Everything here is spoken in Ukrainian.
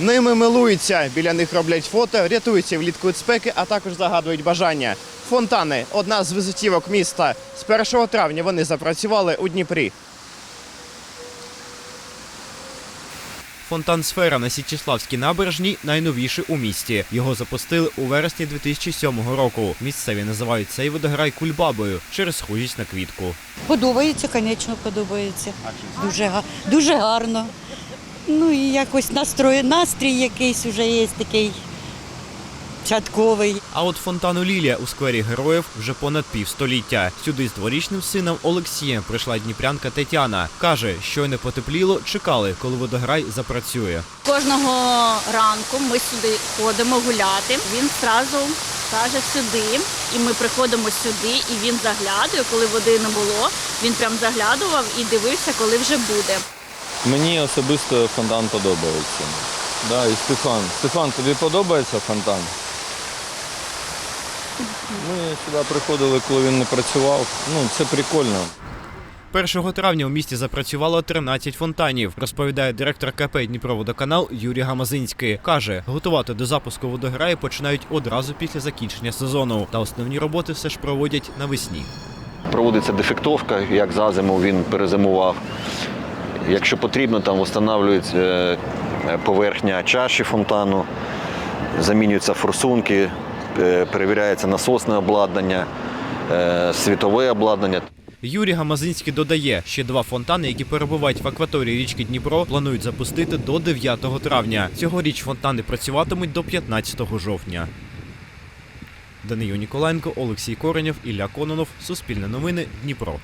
Ними милуються, біля них роблять фото, рятуються влітку від спеки, а також загадують бажання. Фонтани одна з візитівок міста. З 1 травня вони запрацювали у Дніпрі. Фонтан Сфера на Січеславській набережній найновіший у місті. Його запустили у вересні 2007 року. Місцеві називають цей водограй кульбабою через схожість на квітку. Подобається, звісно, подобається. Дуже, га- дуже гарно. Ну і якось настрой, настрій якийсь вже є такий святковий. А от фонтану Лілія у сквері героїв вже понад півстоліття. Сюди з дворічним сином Олексієм прийшла дніпрянка Тетяна. Каже, щойно потепліло, чекали, коли водограй запрацює. Кожного ранку ми сюди ходимо гуляти. Він одразу каже сюди, і ми приходимо сюди, і він заглядує, коли води не було. Він прям заглядував і дивився, коли вже буде. Мені особисто фонтан подобається. Да, і Стефан. Стефан, тобі подобається фонтан? Ми сюди приходили, коли він не працював. Ну, це прикольно. 1 травня у місті запрацювало 13 фонтанів, розповідає директор КП Дніпроводоканал Юрій Гамазинський. Каже, готувати до запуску водограї починають одразу після закінчення сезону. Та основні роботи все ж проводять навесні. Проводиться дефектовка, як за зиму він перезимував. Якщо потрібно, там встановлюється е, поверхня чаші фонтану, замінюються форсунки, е, перевіряється насосне обладнання, е, світове обладнання. Юрій Гамазинський додає, ще два фонтани, які перебувають в акваторії річки Дніпро, планують запустити до 9 травня. Цьогоріч фонтани працюватимуть до 15 жовтня. Даниїл Ніколенко, Олексій Коренєв, Ілля Кононов. Суспільне новини. Дніпро.